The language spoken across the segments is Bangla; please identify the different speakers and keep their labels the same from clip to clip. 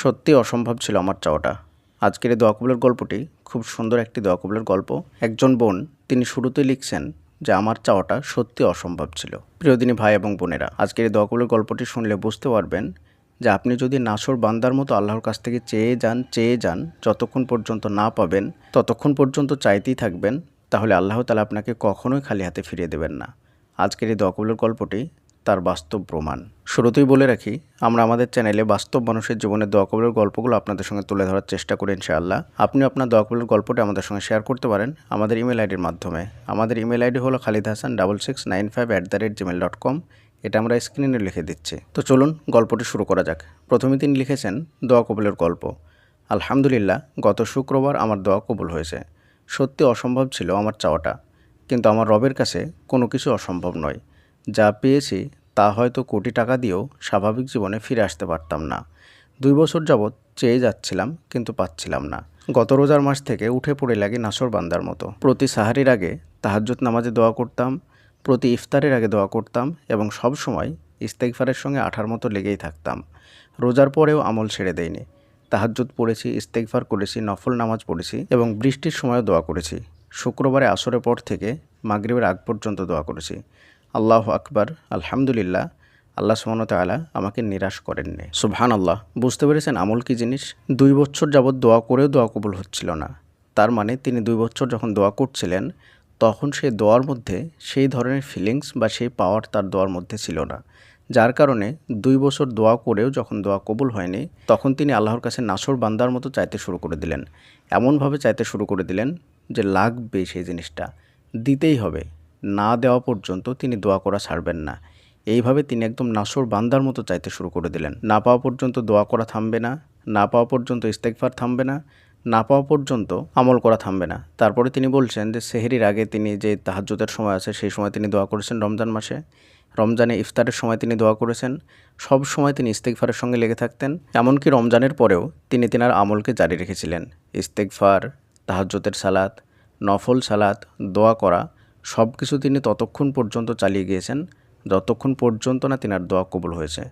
Speaker 1: সত্যি অসম্ভব ছিল আমার চাওয়াটা। আজকের এই দোয়া কবুলের গল্পটি খুব সুন্দর একটি দোয়া কবুলের গল্প। একজন বোন, তিনি শুরুতেই লিখছেন যে আমার চাওয়াটা সত্যি অসম্ভব ছিল। প্রিয়দিনী ভাই এবং বোনেরা, আজকের এই দোয়া কবুলের গল্পটি শুনলে বুঝতে পারবেন যে আপনি যদি নাসর বান্দার মতো আল্লাহর কাছ থেকে চেয়ে যান চেয়ে যান, যতক্ষণ পর্যন্ত না পাবেন, ততক্ষণ পর্যন্ত চাইতেই থাকবেন, তাহলে আল্লাহ তালা আপনাকে কখনোই খালি হাতে ফিরিয়ে দেবেন না। আজকের এই দোয়া কবুলের গল্পটি তার বাস্তব প্রমাণ। শুরুতেই বলে রাখি, আমরা আমাদের চ্যানেলে বাস্তব মানুষের জীবনের দোয়া কবলের গল্পগুলো আপনাদের সঙ্গে তুলে ধরার চেষ্টা করি ইনশাআল্লাহ। আপনি আপনার দোয়া কবলের গল্পটি আমাদের সঙ্গে শেয়ার করতে পারেন আমাদের ইমেল আইডির মাধ্যমে। আমাদের ইমেল আইডি হলো Khalid Hasan double six nine five at the rate Gmail dot com এটা আমরা স্ক্রিনে লিখে দিচ্ছি। তো চলুন গল্পটি শুরু করা যাক। প্রথমে তিনি লিখেছেন, দোয়া কবলের গল্প। আলহামদুলিল্লাহ, গত শুক্রবার আমার দোয়া কবুল হয়েছে। সত্যি অসম্ভব ছিল আমার চাওয়াটা, কিন্তু আমার রবের কাছে কোনো কিছু অসম্ভব নয়। যা পেয়েছি তা হয়তো কোটি টাকা দিয়েও স্বাভাবিক জীবনে ফিরে আসতে পারতাম না। দুই বছর যাবৎ চেয়ে যাচ্ছিলাম, কিন্তু পাচ্ছিলাম না। গত রোজার মাস থেকে উঠে পড়ে লাগে নাসর বান্দার মতো। প্রতি সাহারির আগে তাহাজ্জুদ নামাজে দোয়া করতাম, প্রতি ইফতারের আগে দোয়া করতাম এবং সব সময় ইস্তেকফারের সঙ্গে আঠার মতো লেগেই থাকতাম। রোজার পরেও আমল ছেড়ে দেয়নি তাহাজ্জুদ পড়েছি ইস্তেকফার করেছি, নফল নামাজ পড়েছি এবং বৃষ্টির সময়ও দোয়া করেছি। শুক্রবারে আসরের পর থেকে মাগরিবের আগ পর্যন্ত দোয়া করেছি। আল্লাহ আকবার, আলহামদুলিল্লাহ, আল্লাহ সুমন তালা আমাকে নিরাশ করেননি সুবহান আল্লাহ বুঝতে পেরেছেন আমল কি জিনিস? দুই বছর যাবৎ দোয়া করেও দোয়া কবুল হচ্ছিল না। তার মানে তিনি দুই বছর যখন দোয়া করছিলেন, তখন সেই দোয়ার মধ্যে সেই ধরনের ফিলিংস বা সেই পাওয়ার তার দোয়ার মধ্যে ছিল না। যার কারণে দুই বছর দোয়া করেও যখন দোয়া কবুল হয়নি, তখন তিনি আল্লাহর কাছে নাসর বান্দার মতো চাইতে শুরু করে দিলেন। এমনভাবে চাইতে শুরু করে দিলেন যে, লাগবে সেই জিনিসটা, দিতেই হবে। না দেওয়া পর্যন্ত তিনি দোয়া করা ছাড়বেন না। এইভাবে তিনি একদম নাসর বান্দার মতো চাইতে শুরু করে দিলেন। না পাওয়া পর্যন্ত দোয়া করা থামবে না না পাওয়া পর্যন্ত ইস্তেকফার থামবে না না পাওয়া পর্যন্ত আমল করা থামবে না। তারপরে তিনি বলছেন যে, সেহেরির আগে তিনি যে তাহাজ্জুদের সময় আছে, সেই সময় তিনি দোয়া করেছেন রমজান মাসে। রমজানে ইফতারের সময় তিনি দোয়া করেছেন। সব সময় তিনি ইস্তেকফারের সঙ্গে লেগে থাকতেন। এমনকি রমজানের পরেও তিনি তিনার আমলকে জারি রেখেছিলেন। ইস্তেকফার তাহাজ্জুদের সালাত, নফল সালাত, দোয়া করা সব কিছু তিনি ততক্ষণ পর্যন্ত চালিয়ে গিয়েছেন, যতক্ষণ পর্যন্ত না তিনার দোয়া কবুল হয়েছে।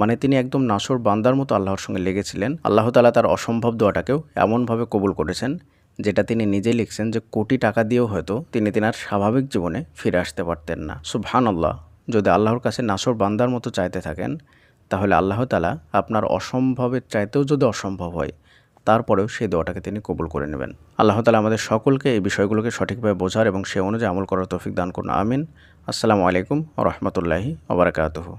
Speaker 1: মানে তিনি একদম নাসর বান্দার মতো আল্লাহর সঙ্গে লেগেছিলেন। আল্লাহ তালা তার অসম্ভব দোয়াটাকেও এমনভাবে কবুল করেছেন, যেটা তিনি নিজেই লিখছেন যে কোটি টাকা দিয়েও হয়তো তিনি তিনার স্বাভাবিক জীবনে ফিরে আসতে পারতেন না। সুবহান আল্লাহ যদি আল্লাহর কাছে নাসর বান্দার মতো চাইতে থাকেন, তাহলে আল্লাহ তালা আপনার অসম্ভবের চাইতেও যদি অসম্ভব হয় তারপরেও সেই দোয়াটাকে তিনি কবুল করে নেবেন। আল্লাহ তালা আমাদের সকলকে এই বিষয়গুলোকে সঠিকভাবে বোঝার এবং সে অনুযায়ী আমল করার তৌফিক দান করুন। আমিন। আসসালামু আলাইকুম রহমতুল্লাহি ওবরাকাতহ